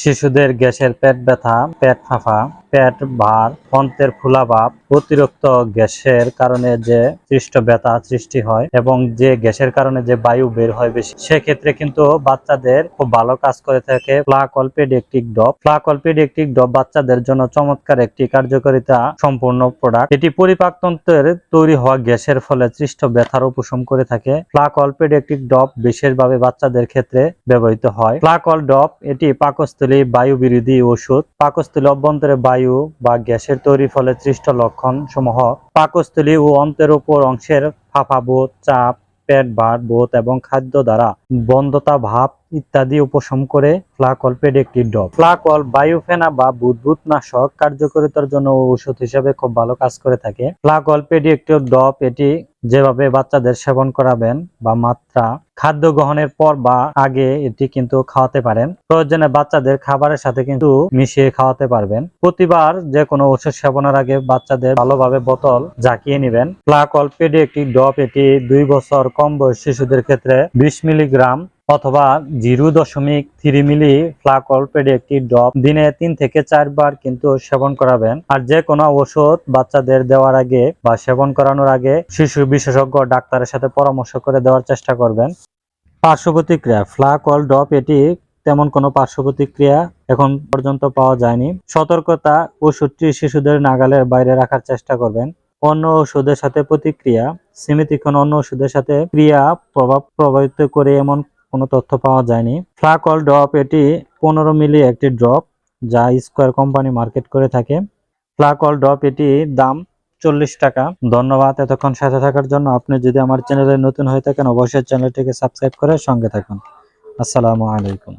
শিশুদের গ্যাসের পেট ব্যথা পেট ফাঁপা পেট, ভার অন্তের ফুলাভাব অতিরিক্ত গ্যাসের কারণে যে সৃষ্ট ব্যথা সৃষ্টি হয় এবং যে গ্যাসের কারণে যে বায়ু বের হয় বেশি। সেক্ষেত্রে কিন্তু বাচ্চাদের খুব ভালো কাজ করে থাকে ফ্লাক অল্পেডিকটিক ডপ ফ্লাক ডপ বাচ্চাদের জন্য চমৎকার একটি কার্যকারিতা সম্পূর্ণ প্রোডাক্ট। এটি পরিপাকতন্ত্রের তৈরি হওয়া গ্যাসের ফলে সৃষ্ট ব্যথার উপশম করে থাকে। ফ্লাক অল্পেডিকটিক ডপ বিশেষভাবে বাচ্চাদের ক্ষেত্রে ব্যবহৃত হয়। ফ্লাক অল ডপ এটি পাকস্থলী বায়ু বিরোধী ওষুধ। পাকস্থলী অভ্যন্তরে বায়ু বা গ্যাসের তৈরি ফলে সৃষ্ট লক্ষণ সমূহ পাকস্থলী ও অন্তের উপর অংশের ফাঁপাবোধ চাপ, পেট ভার বোধ এবং খাদ্য দ্বারা বন্ধতা ভাব ইত্যাদি উপশম করে ফ্লাকল একটি ডপ ফ্লাকল বায়ুফেনা বা বুদবুদ নাশক কার্যকারিতার জন্য ঔষধ হিসেবে খুব ভালো কাজ করে থাকে। ফ্লাকল একটি ডপ এটি যেভাবে বাচ্চাদের সেবন করাবেন বা মাত্রা খাদ্য গ্রহণের পর বা আগে এটি কিন্তু খাওয়াতে পারেন। প্রয়োজনে বাচ্চাদের খাবারের সাথে কিন্তু মিশিয়ে খাওয়াতে পারবেন। প্রতিবার যে কোনো ওষুধ সেবনের আগে বাচ্চাদের ভালোভাবে বোতল জাকিয়ে নেবেন। ফ্লাকল একটি ডপ এটি দুই বছর কম বয়স শিশুদের ক্ষেত্রে বিশ মিলিগ্রাম অথবা জিরো দশমিক থ্রি মিলি ফ্লাকল একটি ড্রপ দিনে তিন থেকে চারবার কিন্তু সেবন করাবেন। আর যে কোনো ওষুধ বাচ্চাদের দেওয়ার আগে বা সেবন করানোর আগে শিশু বিশেষজ্ঞ ডাক্তারের সাথে পরামর্শ করে দেওয়ার চেষ্টা করবেন। পার্শ্ব প্রতিক্রিয়া ফ্লাকল ড্রপ এটি তেমন কোনো পার্শ্ব প্রতিক্রিয়া এখন পর্যন্ত পাওয়া যায়নি। সতর্কতা ওষুধটি শিশুদের নাগালের বাইরে রাখার চেষ্টা করবেন। অন্য ওষুধের সাথে প্রতিক্রিয়া সীমিতক্ষণ অন্য ওষুধের সাথে ক্রিয়া প্রভাব প্রভাবিত করে এমন কোনো তথ্য পাওয়া যায়নি। ফ্লাকল ড্রপ এটি পনেরো মিলি একটি ড্রপ, যা স্কোয়ার কোম্পানি মার্কেট করে থাকে। ফ্লাকল ড্রপ এটি দাম চল্লিশ টাকা। ধন্যবাদ এতক্ষণ সাথে থাকার জন্য। আপনি যদি আমার চ্যানেলে নতুন হয়ে থাকেন, অবশ্যই চ্যানেলটিকে সাবস্ক্রাইব করে সঙ্গে থাকুন। আসসালামু আলাইকুম।